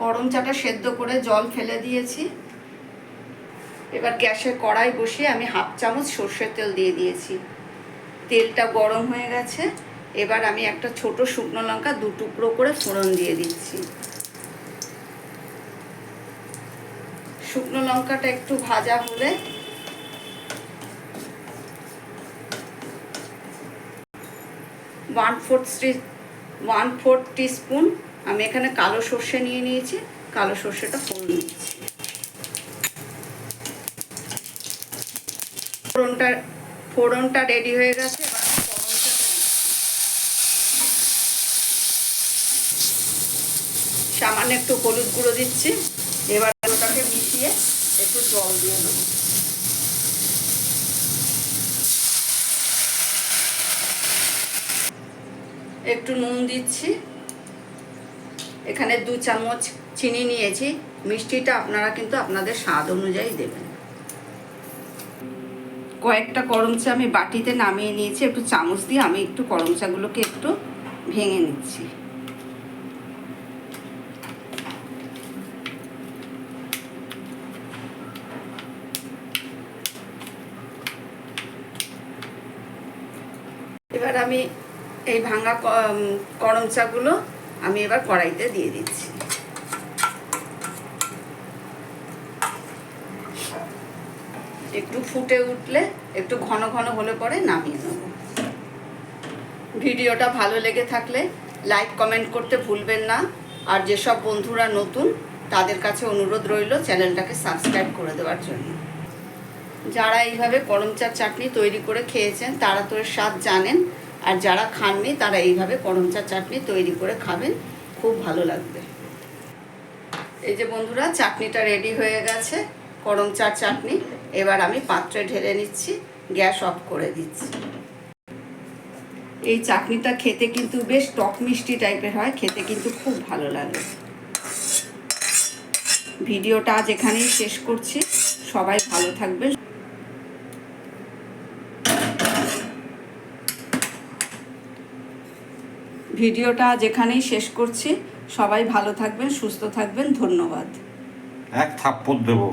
করম চাটা সেদ্ধ করে জল ফেলে দিয়েছি। এবার গ্যাসে কড়াই বসিয়ে আমি হাফ চামচ সর্ষের তেল দিয়ে দিয়েছি। তেলটা গরম হয়ে গেছে। এবার আমি একটা ছোট শুকনো লঙ্কা দু টুকরো করে ফোড়ন দিয়ে দিচ্ছি। শুকনো লঙ্কাটা একটু ভাজা হলে one fourth one fourth teaspoon আমি এখানে কালো সর্ষে নিয়ে নিয়েছি, কালো সর্ষেটা ফোড়ন দিচ্ছি। ফোড়নটা ফোড়নটা রেডি হয়ে গেছে। সামান্য একটু হলুদ গুঁড়ো দিচ্ছি, এবার ওটাকে মিশিয়ে একটু জল দিয়ে দেবো। একটু নুন দিচ্ছি। এখানে দু চামচ চিনি নিয়েছি। মিষ্টিটা আপনারা কিন্তু আপনাদের স্বাদ অনুযায়ী দেবেন। কয়েকটা করম চা আমি বাটিতে নামিয়ে নিয়েছি। একটু চামচ দিয়ে আমি একটু করম চাগুলোকে একটু ভেঙে নিচ্ছি। এবার আমি এই ভাঙা করম চাগুলো আমি এবার কড়াইতে দিয়ে দিচ্ছি। একটু ফুটে উঠলে, একটু ঘন ঘন হলে পরে নামিয়ে নেব। ভিডিওটা ভালো লেগে থাকলে লাইক, কমেন্ট করতে ভুলবেন না। আর যেসব বন্ধুরা নতুন, তাদের কাছে অনুরোধ রইল চ্যানেলটাকে সাবস্ক্রাইব করে দেওয়ার জন্য। যারা এইভাবে করম চার চাটনি তৈরি করে খেয়েছেন, তারা তো এর স্বাদ জানেন। আর যারা খাননি, তারা এইভাবে করম চার চাটনি তৈরি করে খাবেন। খুব ভালো লাগবে। এই যে বন্ধুরা, চাটনিটা রেডি হয়ে গেছে করম চার চাটনি। এবার আমি পাত্রে ঢেলে নিচ্ছি, গ্যাস অফ করে দিচ্ছি। এই চাটনিটা খেতে কিন্তু বেশ টক মিষ্টি টাইপের হয়, খেতে কিন্তু খুব ভালো লাগে। ভিডিওটা আজ এখানেই শেষ করছি। সবাই ভালো থাকবেন। ভিডিওটা যেখানেই শেষ করছি সবাই ভালো থাকবেন সুস্থ থাকবেন ধন্যবাদ। এক থাপ্পড় দেবো।